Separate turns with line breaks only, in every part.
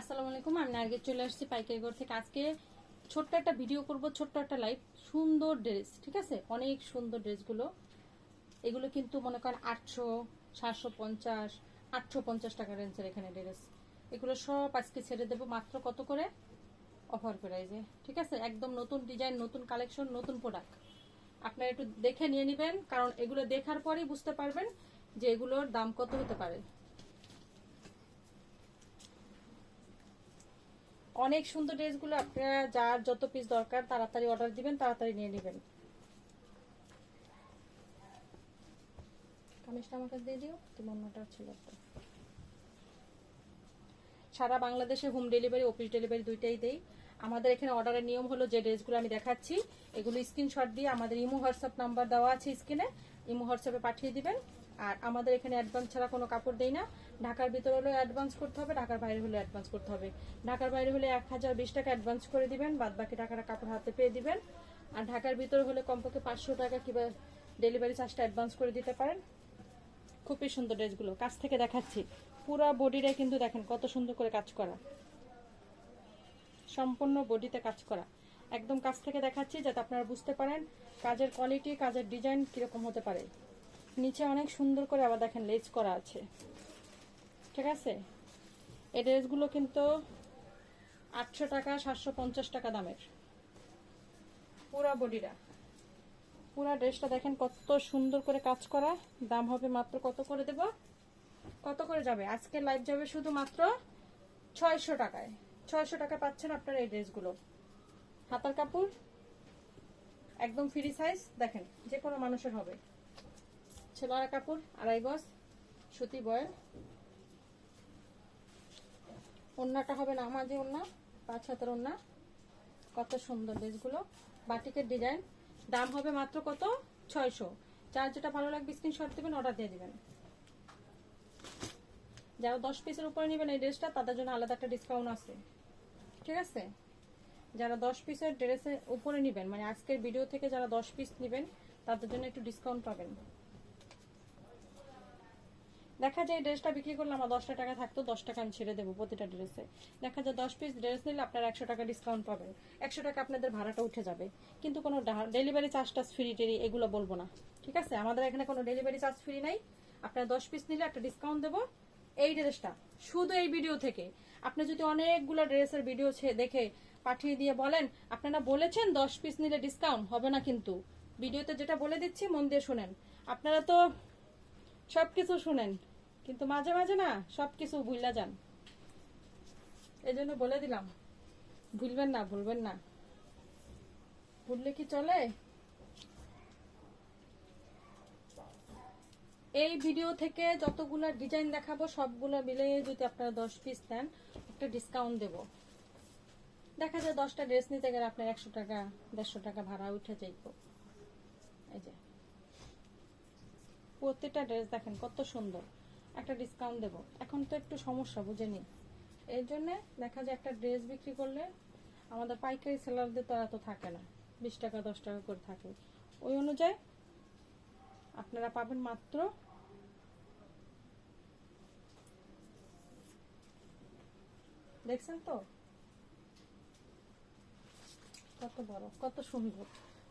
আসসালামু আলাইকুম, আমি নার্গিস চলে আসছি পাইকারি ঘর থেকে। আজকে ছোট্ট একটা ভিডিও করব, ছোট্ট একটা লাইভ সুন্দর ড্রেস ঠিক আছে? অনেক সুন্দর ড্রেসগুলো এগুলো কিন্তু মনে করেন আটশো, সাতশো পঞ্চাশ, আটশো পঞ্চাশ টাকা রেঞ্জের এখানে ড্রেস এগুলো সব আজকে ছেড়ে দেবো, মাত্র কত করে? অফার প্রাইজে ঠিক আছে? একদম নতুন ডিজাইন নতুন কালেকশন নতুন প্রোডাক্ট আপনারা একটু দেখে নিয়ে নেবেন, কারণ এগুলো দেখার পরেই বুঝতে পারবেন যে এগুলোর দাম কত হতে পারে। অনেক সুন্দর ড্রেসগুলো আপনারা যার যত পিস দরকার তাড়াতাড়ি অর্ডার দিবেন, তাড়াতাড়ি নিয়ে নেবেন। দিয়ে দিও ছিল সারা বাংলাদেশে হোম ডেলিভারি অফিস ডেলিভারি দুইটাই দেই। আমাদের এখানে অর্ডারের নিয়ম হলো যে ড্রেসগুলো আমি দেখাচ্ছি, এগুলো স্ক্রিনশট দিয়ে আমাদের ইমো হোয়াটসঅ্যাপ নাম্বার দেওয়া আছে স্ক্রিনে, ইমো হোয়াটসঅ্যাপে পাঠিয়ে দিবেন। আর আমাদের এখানে অ্যাডভান্স ছাড়া কোনো কাপড় দেই না। ঢাকার ভিতরে হলেও অ্যাডভান্স করতে হবে, ঢাকার বাইরে হলে অ্যাডভান্স করতে হবে। ঢাকার বাইরে হলে এক হাজার বিশ টাকা অ্যাডভান্স করে দিবেন, বাদ বাকি টাকাটা কাপড় হাতে পেয়ে দিবেন। আর ঢাকার ভিতরে হলে কমপক্ষে পাঁচশো টাকা কিংবা ডেলিভারি চার্জটা অ্যাডভান্স করে দিতে পারেন। খুবই সুন্দর ড্রেসগুলো। কাছ থেকে দেখাচ্ছি। পুরো বডিটাই কিন্তু দেখেন কত সুন্দর করে কাজ করা। সম্পূর্ণ বডিতে কাজ করা। একদম কাছ থেকে দেখাচ্ছি যাতে আপনারা বুঝতে পারেন কাজের কোয়ালিটি কাজের ডিজাইন কীরকম হতে পারে। নিচে অনেক সুন্দর করে আবার দেখেন লেজ করা আছে। ঠিক আছে? এই ড্রেসগুলো কিন্তু আটশো টাকা, সাতশো পঞ্চাশ টাকা দামের। পুরা বডিটা। পুরা ড্রেসটা দেখেন কত সুন্দর করে কাজ করা। দাম হবে মাত্র কত করে দেব? কত করে যাবে? আজকে লাইভ যাবে শুধু মাত্র ছয়শো টাকায়। ছয়শো টাকা পাচ্ছেন আপনার এই ড্রেসগুলো। হাতার কাপড়, একদম ফ্রি সাইজ দেখেন যে কোনো মানুষের হবে। ছেলেরা কাপড়, আড়াই গজ, সুতি বয়েল। ওন্নাটা হবে না মাঝে ওন্না, পাঁচ হাতের ওন্না। কত সুন্দর ড্রেসগুলো। বাটিকের ডিজাইন। দাম হবে মাত্র কত? ছয়শো। যার যেটা ভালো লাগবে স্ক্রিনশট দেবেন অর্ডার দিয়ে দেবেন। যারা দশ পিসের উপরে নেবেন এই ড্রেসটা, তাদের জন্য আলাদা একটা ডিসকাউন্ট আছে। ঠিক আছে? যারা দশ পিসের ড্রেসের উপরে নেবেন মানে আজকের ভিডিও থেকে যারা দশ পিস নেবেন, তাদের জন্য একটু ডিসকাউন্ট পাবেন। দেখা যায় ড্রেসটা বিক্রি করলে আমার দশটা টাকা থাকতো দশ টাকা আমি ছেড়ে দেবো প্রতিটা ড্রেসে। দেখা যায় দশ পিস ড্রেস নিলে আপনারা একশো টাকা ডিসকাউন্ট পাবেন। একশো টাকা আপনাদের ভাড়াটা উঠে যাবে। কিন্তু কোনো ডেলিভারি চার্জ টার্জ ফ্রি টেরি এগুলো বলব না। ঠিক আছে? আমাদের এখানে কোনো ডেলিভারি চার্জ ফ্রি নাই। আপনারা দশ পিস নিলে একটা ডিসকাউন্ট দেবো। এই ড্রেসটা, শুধু এই ভিডিও থেকে। আপনি যদি অনেকগুলো ড্রেসের ভিডিও দেখে পাঠিয়ে দিয়ে বলেন, আপনারা বলেছেন দশ পিস নিলে ডিসকাউন্ট হবে না কিন্তু। ভিডিওতে যেটা বলে দিচ্ছি, মন দিয়ে শুনেন। আপনারা তো সব কিছু শুনেন। কিন্তু মাঝে মাঝে না সব কিছু ভুললা যান। এই জন্য বলে দিলাম, ভুলবেন না ভুলবেন না। ভুললে কি চলে? এই ভিডিও থেকে যতগুলো ডিজাইন দেখাবো, সবগুলো মিলে যদি আপনারা দশ পিস দেন একটা ডিসকাউন্ট দেব। দেখা যায় দশটা ড্রেস নিতে গেলে আপনার একশো টাকা, দেড়শো টাকা ভাড়া উঠে যাইব এই যে, প্রত্যেকটা ড্রেস দেখেন কত সুন্দর। একটা ডিসকাউন্ট দেব। এখন তো একটু সমস্যা, বুঝে বুঝেনি এর জন্য দেখা যায় একটা ড্রেস বিক্রি করলে আমাদের পাইকারি সেলারদের তো এত থাকে না, বিশ টাকা, দশ টাকা করে থাকে। ওই অনুযায়ী আপনারা পাবেন মাত্র দেখছেন তো? কত বড়, কত সুন্দর।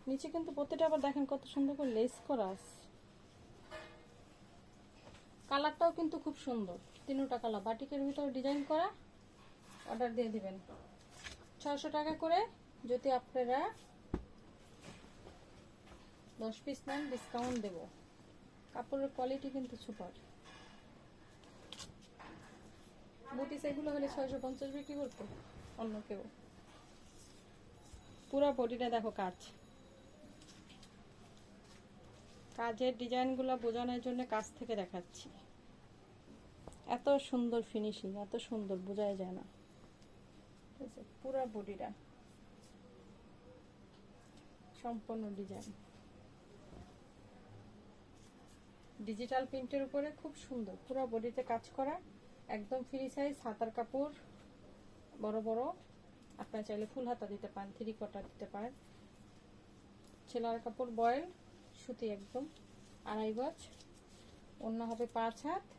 নিচে কিন্তু প্রতিটা আবার দেখেন কত সুন্দর করে লেস করা আছে। কিন্তু খুব সুন্দর। তিনটা কালার। বাটিকের ভিতরে ডিজাইন করা অর্ডার দিয়ে দিবেন। ছয়শো টাকা করে যদি আপনারা দশ পিস নেন ডিসকাউন্ট দেব। কাপড়ের কোয়ালিটি কিন্তু সুপার বুটিস এগুলো হলে ছয়শো পঞ্চাশ বিক্রি করতো, অন্য কেউ। পুরো বডিটা দেখো কাজ। কাজের ডিজাইনগুলো বোঝানোর জন্য কাজ থেকে দেখাচ্ছি। এত সুন্দর ফিনিশিং এত সুন্দর, বোঝাই যায় না। ঠিক আছে পুরো বডিটা। সম্পূর্ণ ডিজাইন ডিজিটাল প্রিন্টের উপরে খুব সুন্দর, পুরো বডিতে কাজ করা। একদম ফ্রি সাইজ হাতার কাপড়, বড় বড়। আপনারা চাইলে ফুল হাতা দিতে পারেন থ্রি কোয়ার্টার দিতে পারেন। ছেলার কাপড় বয়েল, সুতি একদম, আড়াই গজ। অন্য হবে পাঁচ হাত।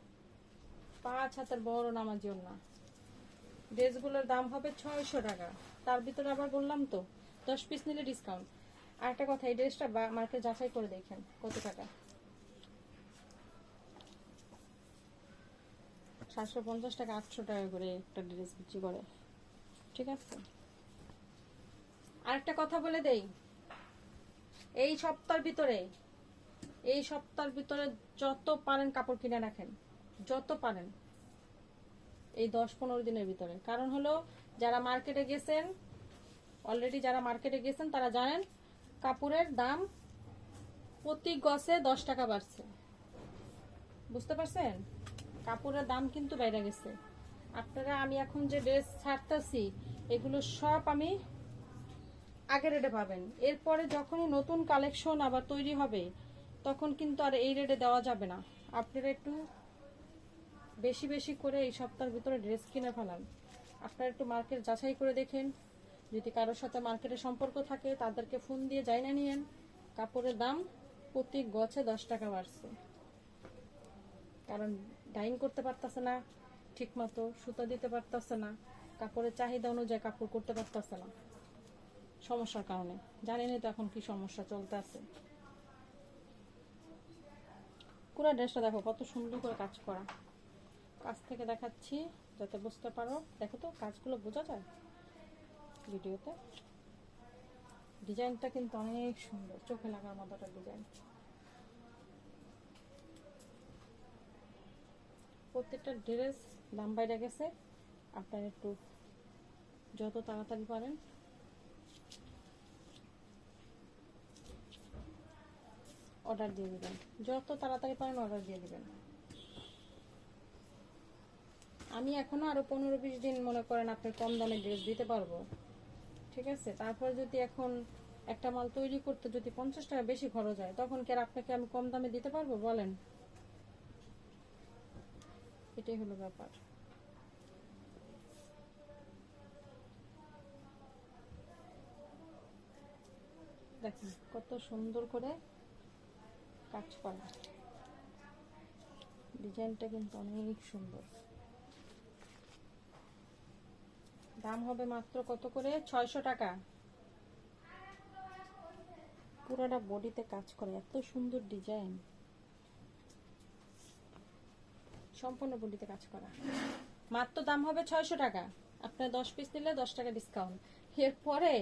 পাঁচ হাতের বড় নামাজি অন্য ড্রেসগুলোর দাম হবে ছয়শো টাকা। তার ভিতরে আবার বললাম তো, দশ পিস নিলে ডিসকাউন্ট আর একটা কথা, এই ড্রেসটা মার্কেট যাচাই করে দেখেন কত টাকা। সাতশো পঞ্চাশ টাকা, আটশো টাকা করে একটা ড্রেস বিক্রি করে। ঠিক আছে? আরেকটা কথা বলে দেই। এই সপ্তাহের ভিতরে, এই সপ্তাহের ভিতরে যত পারেন কাপড় কিনে রাখেন। যত পারেন। এই দশ পনেরো দিনের ভিতরে। কারণ হলো, যারা মার্কেটে গেছেন অলরেডি যারা মার্কেটে গেছেন, তারা জানেন, কাপড়ের দাম প্রতি গছে দশ টাকা বাড়ছে। বুঝতে পারছেন? কাপড়ের দাম কিন্তু বেড়ে গেছে। আপনারা, আমি এখন যে ড্রেস ছাড়তেছি, এগুলো সব আমি আগে রেটে পাবেন। এরপরে যখনই নতুন কালেকশন আবার তৈরি হবে, তখন কিন্তু আর এই রেটে দেওয়া যাবে না। আপনারা একটু বেশি বেশি করে এই সপ্তাহের ভিতরে ড্রেস কিনে ফেলান। আপনারা একটু মার্কেট যাচাই করে দেখেন। যদি কারোর সাথে মার্কেটে সম্পর্ক থাকে, তাদেরকে ফোন দিয়ে যাই না নিয়েন। কাপড়ের দাম প্রতি গছে দশ টাকা বাড়ছে। কারণ ডাইন করতে পারতেছে না ঠিক মতো সুতা দিতে পারতেছে না, কাপড়ের চাহিদা অনুযায়ী কাপড় করতে পারতেছে না। সমস্যার কারণে। জানেনই তো এখন কি সমস্যা চলতে আছে। পুরো ড্রেসটা দেখো কত সুন্দর করে কাজ করা। কাছ থেকে দেখাচ্ছি, যাতে বুঝতে পারো। দেখো তো, কাজগুলো বোঝা যায় ভিডিওতে। ডিজাইনটা কিন্তু অনেক সুন্দর, চোখে লাগার মতো একটা ডিজাইন। প্রত্যেকটা ড্রেস দাম বাইরে গেছে। আপনার একটু যত তাড়াতাড়ি পারেন। অর্ডার দিয়ে দেবেন। যত তাড়াতাড়ি পারেন, অর্ডার দিয়ে দিবেন। আমি এখনও আরও পনেরো বিশ দিন মনে করেন আপনার কম দামে ড্রেস দিতে পারব। ঠিক আছে? তারপর যদি এখন একটা মাল তৈরি করতে যদি পঞ্চাশ টাকা বেশি খরচ হয়, তখন কি আপনাকে আমি কম দামে দিতে পারব? বলেন। এটাই হলো ব্যাপার। দেখুন কত সুন্দর করে কাজ করা ডিজাইনটা কিন্তু অনেক সুন্দর। দাম হবে মাত্র কত করে? ছয়শো টাকা। পুরোটা বডিতে কাজ করে, এত সুন্দর ডিজাইন। সম্পূর্ণ বডিতে কাজ করা। মাত্র দাম হবে ছয়শো টাকা। আপনার দশ পিস নিলে দশ টাকা ডিসকাউন্ট এরপরে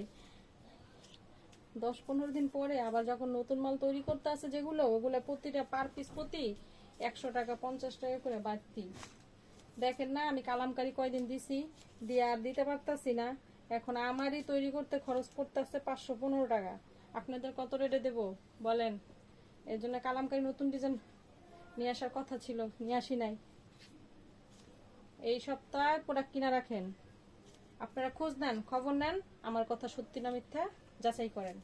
দশ পনেরো দিন পরে আবার যখন নতুন মাল তৈরি করতে আছে যেগুলো, ওগুলো প্রতিটা পার পিস প্রতি একশো টাকা, পঞ্চাশ টাকা করে বাড়তি। দেখেন না, আমি কালামকারি কয়দিন দিছি, দিয়ে আর দিতে পারতাছি না। এখন আমারই তৈরি করতে খরচ পড়তেছে পাঁচশো পনেরো টাকা। আপনাদের কত রেটে দেব? বলেন। এর জন্য কালামকারি নতুন ডিজাইন নিয়ে আসার কথা ছিল, নিয়ে আসি নাই। এই সপ্তাহে প্রোডাক্ট কিনা রাখেন। আপনারা খোঁজ নেন, খবর নেন, আমার কথা সত্যি না মিথ্যা, যাচাই করেন।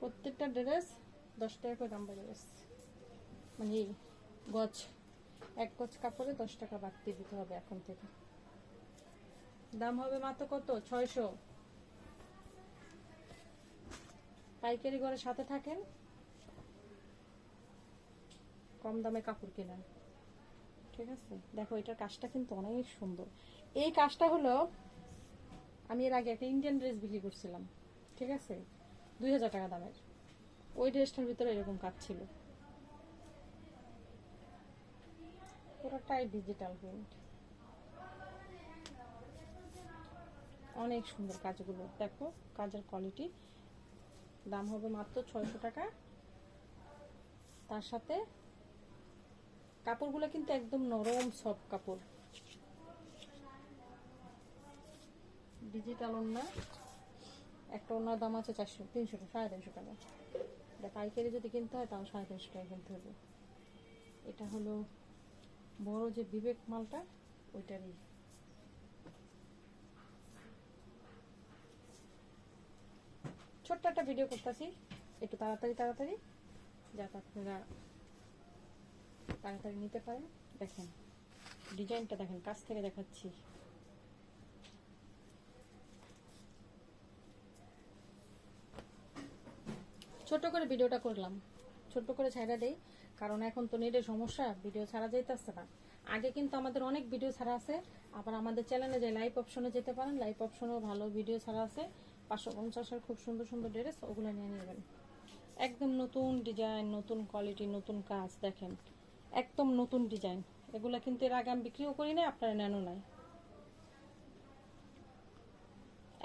প্রত্যেকটা ড্রেস দশ টাকা করে দাম বেড়ে গেছে। মানে গজ এক গজ কাপড়ে দশ টাকা বাড়তি দিতে হবে এখন থেকে। দাম হবে মাত্র কত? ছয়শো। পাইকারি ঘরে সাথে থাকেন? কম দামে কাপড় কেনেন। ঠিক আছে? দেখো, এটার কাজটা কিন্তু অনেক সুন্দর। এই কাজটা হলো, আমি এর আগে একটা ইন্ডিয়ান ড্রেস বিক্রি করছিলাম। ঠিক আছে? দুই হাজার টাকা দামের। ওই ড্রেসটার ভিতরে এরকম কাজ ছিল। পুরোটাই ডিজিটাল প্রিন্ট অনেক সুন্দর কাজগুলো। দেখো, কাজের কোয়ালিটি দাম হবে মাত্র ছয়শো টাকা। তার সাথে কাপড়গুলো কিন্তু একদম নরম সফট কাপড়। ডিজিটাল ওড়না। একটা ওড়নার দাম আছে চারশো, তিনশো টাকা সাড়ে তিনশো টাকা। এটা পাইকারি যদি কিনতে হয় তাও সাড়ে তিনশো টাকা কিনতে হবে। এটা হলো বড় যে বিবেক মালটা ওইটারই ছোট্ট একটা ভিডিও করতেছি। একটু তাড়াতাড়ি তাড়াতাড়ি, যাতে আপনারা তাড়াতাড়ি নিতে পারেন। দেখেন, ডিজাইনটা দেখেন, কাছ থেকে দেখাচ্ছি। ছোট করে ভিডিওটা করলাম। ছোট করে ছাইড়া দেই। কারণ এখন তো নেটের সমস্যা ভিডিও ছাড়া যাইতেছে না। আগে কিন্তু আমাদের অনেক ভিডিও ছাড়া আছে, আবার আমাদের চ্যানেলে যে লাইভ অপশনে যেতে পারেন লাইভ অপশনেও ভালো ভিডিও ছাড়া আছে। পাঁচশো পঞ্চাশের খুব সুন্দর সুন্দর ড্রেস ওগুলো নিয়ে নেবেন। একদম নতুন ডিজাইন নতুন কোয়ালিটি নতুন কাজ, দেখেন। একদম নতুন ডিজাইন এগুলো কিন্তু এর আগে আমি বিক্রিও করি না আপনারা নেনও নাই।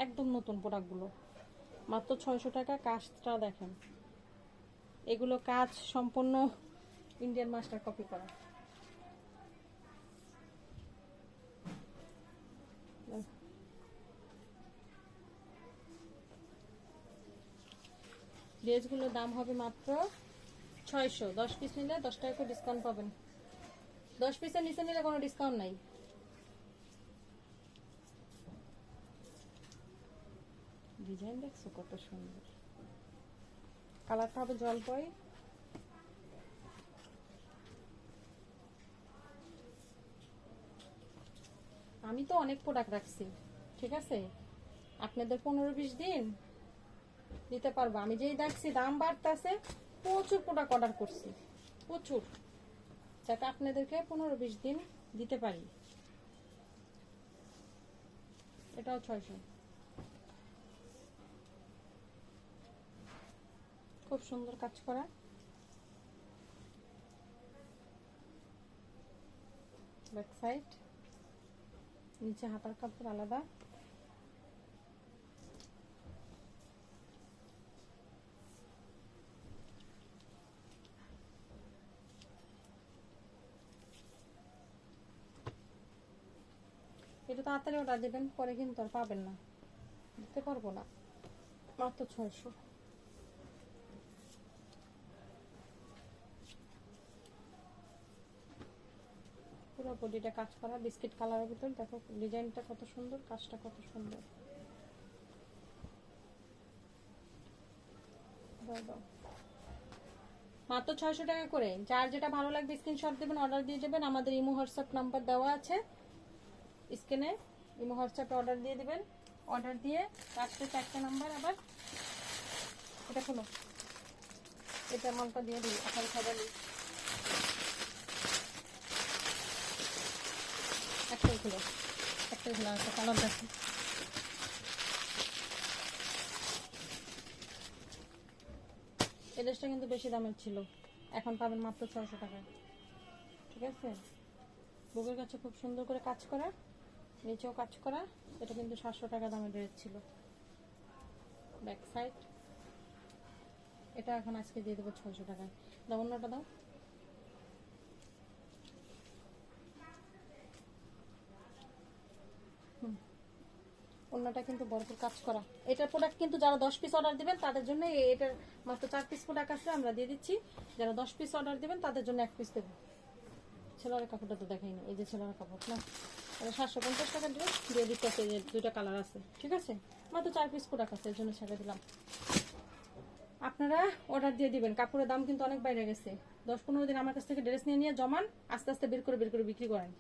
একদম নতুন প্রোডাক্টগুলো মাত্র ছয়শো টাকা কাজটা দেখেন। এগুলো কাজ সম্পূর্ণ ইন্ডিয়ান মাস্টার কপি করা। ড্রেসগুলোর দাম হবে মাত্র ছয়শো। দশ পিস নিলে দশ টাকা করে ডিসকাউন্ট পাবেন। দশ পিসের নিচে নিলে কোনো ডিসকাউন্ট নাই। ডিজাইন দেখছ কত সুন্দর। কালারটা হবে জল জলপাই। আমি তো অনেক প্রোডাক্ট রাখছি, ঠিক আছে? আপনাদের পনেরো বিশ দিন দিতে পারব। আমি যেই দেখছি দাম বাড়তেছে, প্রচুর প্রোডাক্ট অর্ডার করছি, প্রচুর। যাতে আপনাদেরকে পনেরো বিশ দিন দিতে পারি। এটাও ছয়শো। খুব সুন্দর কাজ করা। ব্যাক সাইড নিচে হাতার কাপড় আলাদা। এটা তাড়াতাড়ি অর্ডার দেবেন, পরে কিন্তু আর পাবেন না। দিতে পারব না। মাত্র ছয়শো। পুরো বডিটা কাজ করা, বিস্কিট কালারের ভিতর। দেখো, ডিজাইনটা কত সুন্দর, কাজটা কত সুন্দর। মাত্র ছয়শো টাকা করে। যার যেটা ভালো লাগবে স্ক্রিনশট দেবেন অর্ডার দিয়ে দেবেন। আমাদের ইমো হোয়াটসঅ্যাপ নাম্বার দেওয়া আছে। স্ক্রিনে ইমো হোয়াটসঅ্যাপে অর্ডার দিয়ে দেবেন। অর্ডার দিয়ে লাস্টে চারটে নাম্বার আবার এটা খোলো। এটা মালটা দিয়ে দিই আপনার খাবার একটাই খুলো কিন্তু বেশি দামের ছিল, এখন পাবেন মাত্র ছয়শো টাকায়। ঠিক আছে? বুকের কাছে খুব সুন্দর করে কাজ করা, নিচেও কাজ করা, এটা কিন্তু সাতশো টাকা দামের ড্রেস ছিল। ব্যাক সাইড এটা এখন আজকে দিয়ে দেবো ছয়শো টাকায়। দাও অন্যটা দাও। অন্যটা কিন্তু ভরপুর কাজ করা। এটার প্রোডাক্ট কিন্তু যারা দশ পিস অর্ডার দিবেন, তাদের জন্য এটার মাত্র চার পিস প্রোডাক্ট আছে, আমরা দিয়ে দিচ্ছি। যারা দশ পিস অর্ডার দিবেন, তাদের জন্য এক পিস দেবো। ছেলের কাপড়টা তো দেখাইনি এই যে ছেলের কাপড়, না? সাতশো পঞ্চাশ টাকা ড্রেস দিয়ে দিতে আছে যে দুইটা কালার আছে, ঠিক আছে? মাত্র চার পিস প্রোডাক্ট আছে এর জন্য ছেড়ে দিলাম। আপনারা অর্ডার দিয়ে দিবেন, কাপড়ের দাম কিন্তু অনেক বাইরে গেছে। দশ পনেরো দিন আমার কাছ থেকে ড্রেস নিয়ে নিয়ে জমান, আস্তে আস্তে বের করে বের করে বিক্রি করেন।